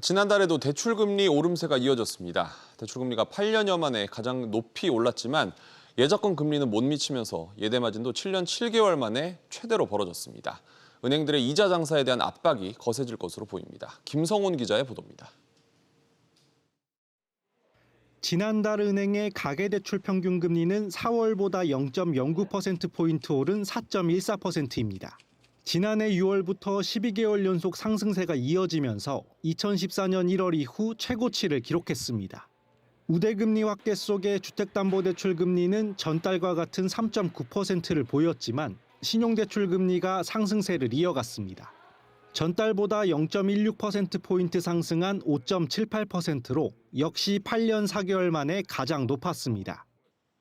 지난달에도 대출금리 오름세가 이어졌습니다. 대출금리가 8년여 만에 가장 높이 올랐지만 예적금 금리는 못 미치면서 예대 마진도 7년 7개월 만에 최대로 벌어졌습니다. 은행들의 이자 장사에 대한 압박이 거세질 것으로 보입니다. 김성훈 기자의 보도입니다. 지난달 은행의 가계대출 평균 금리는 4월보다 0.09%포인트 오른 4.14%입니다. 지난해 6월부터 12개월 연속 상승세가 이어지면서 2014년 1월 이후 최고치를 기록했습니다. 우대금리 확대 속에 주택담보대출 금리는 전달과 같은 3.9%를 보였지만 신용대출 금리가 상승세를 이어갔습니다. 전달보다 0.16%포인트 상승한 5.78%로 역시 8년 4개월 만에 가장 높았습니다.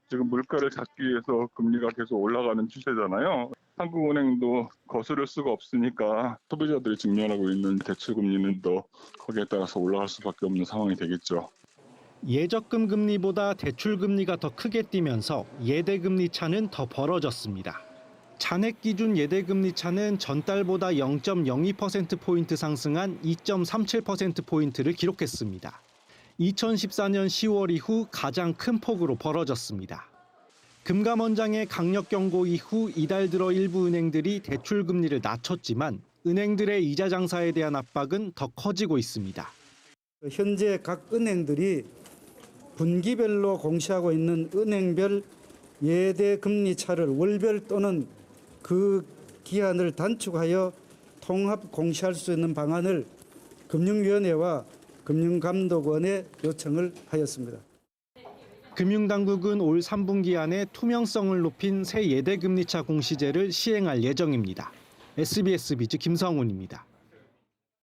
지금 물가를 잡기 위해서 금리가 계속 올라가는 추세잖아요. 한국은행도 거스를 수가 없으니까 소비자들이 직면하고 있는 대출 금리는 더 거기에 따라서 올라갈 수밖에 없는 상황이 되겠죠. 예적금 금리보다 대출 금리가 더 크게 뛰면서 예대 금리 차는 더 벌어졌습니다. 잔액 기준 예대 금리 차는 전달보다 0.02% 포인트 상승한 2.37% 포인트를 기록했습니다. 2014년 10월 이후 가장 큰 폭으로 벌어졌습니다. 금감원장의 강력 경고 이후 이달 들어 일부 은행들이 대출 금리를 낮췄지만 은행들의 이자 장사에 대한 압박은 더 커지고 있습니다. 현재 각 은행들이 분기별로 공시하고 있는 은행별 예대 금리 차를 월별 또는 그 기한을 단축하여 통합 공시할 수 있는 방안을 금융위원회와 금융감독원에 요청을 하였습니다. 금융당국은 올 3분기 안에 투명성을 높인 새 예대금리차 공시제를 시행할 예정입니다. SBS 비즈 김성훈입니다.